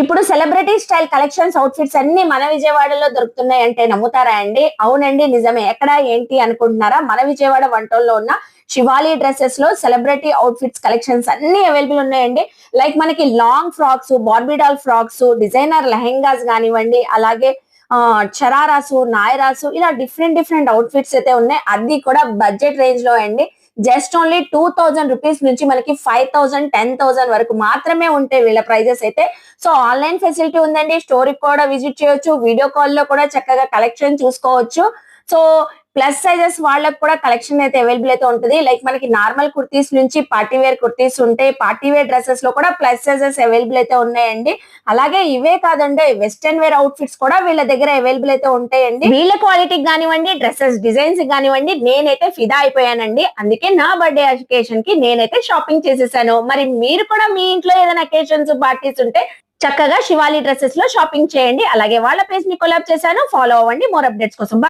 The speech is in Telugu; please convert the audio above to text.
ఇప్పుడు సెలబ్రిటీ స్టైల్ కలెక్షన్స్ అవుట్ఫిట్స్ అన్ని మన విజయవాడలో దొరుకుతున్నాయి అంటే నమ్ముతారా అండి? అవునండి నిజమే. ఎక్కడ ఏంటి అనుకుంటున్నారా? మన విజయవాడ వంటల్లో ఉన్న శివాలి డ్రెస్సెస్లో సెలబ్రిటీ అవుట్ఫిట్స్ కలెక్షన్స్ అన్ని అవైలబుల్ ఉన్నాయండి. లైక్ మనకి long frocks barbie doll frocks designer lehengas కానివ్వండి అలాగే చరారాసు నాయరాసు ఇలా డిఫరెంట్ డిఫరెంట్ అవుట్ఫిట్స్ అయితే ఉన్నాయి. అది కూడా బడ్జెట్ రేంజ్లో అండి. Just only two thousand rupees నుంచి మనకి ఫైవ్ థౌసండ్ టెన్ థౌసండ్ వరకు మాత్రమే ఉంటాయి వీళ్ళ ప్రైజెస్ అయితే. సో ఆన్లైన్ ఫెసిలిటీ ఉందండి స్టోర్ కూడా విజిట్ చేయొచ్చు వీడియో కాల్లో కూడా చక్కగా కలెక్షన్ చూసుకోవచ్చు. సో ప్లస్ సైజెస్ వాళ్ళకి కూడా కలెక్షన్ అయితే అవైలబుల్ అయితే ఉంటుంది. లైక్ మనకి నార్మల్ కుర్తీస్ నుంచి పార్టీ వేర్ కుర్తీస్ ఉంటాయి పార్టీ వేర్ డ్రెస్సెస్లో కూడా ప్లస్ సైజెస్ అవైలబుల్ అయితే ఉన్నాయండి. అలాగే ఇవే కాదండి వెస్టర్న్ వేర్ అవుట్ఫిట్స్ కూడా వీళ్ళ దగ్గర అవైలబుల్ అయితే ఉంటాయండి. వీళ్ళ క్వాలిటీకి కానివ్వండి డ్రెస్సెస్ డిజైన్స్ కానివ్వండి నేనైతే ఫిదా అయిపోయానండి. అందుకే నా బర్త్డే అకేషన్కి నేనైతే షాపింగ్ చేసేసాను. మరి మీరు కూడా మీ ఇంట్లో ఏదైనా అకేషన్స్ పార్టీస్ ఉంటే చక్కగా శివాలి డ్రెస్సెస్లో షాపింగ్ చేయండి. అలాగే వాళ్ళ పేజ్ని కొలాబ్ చేశాను. ఫాలో అవ్వండి. మోర్ అప్డేట్స్ కోసం.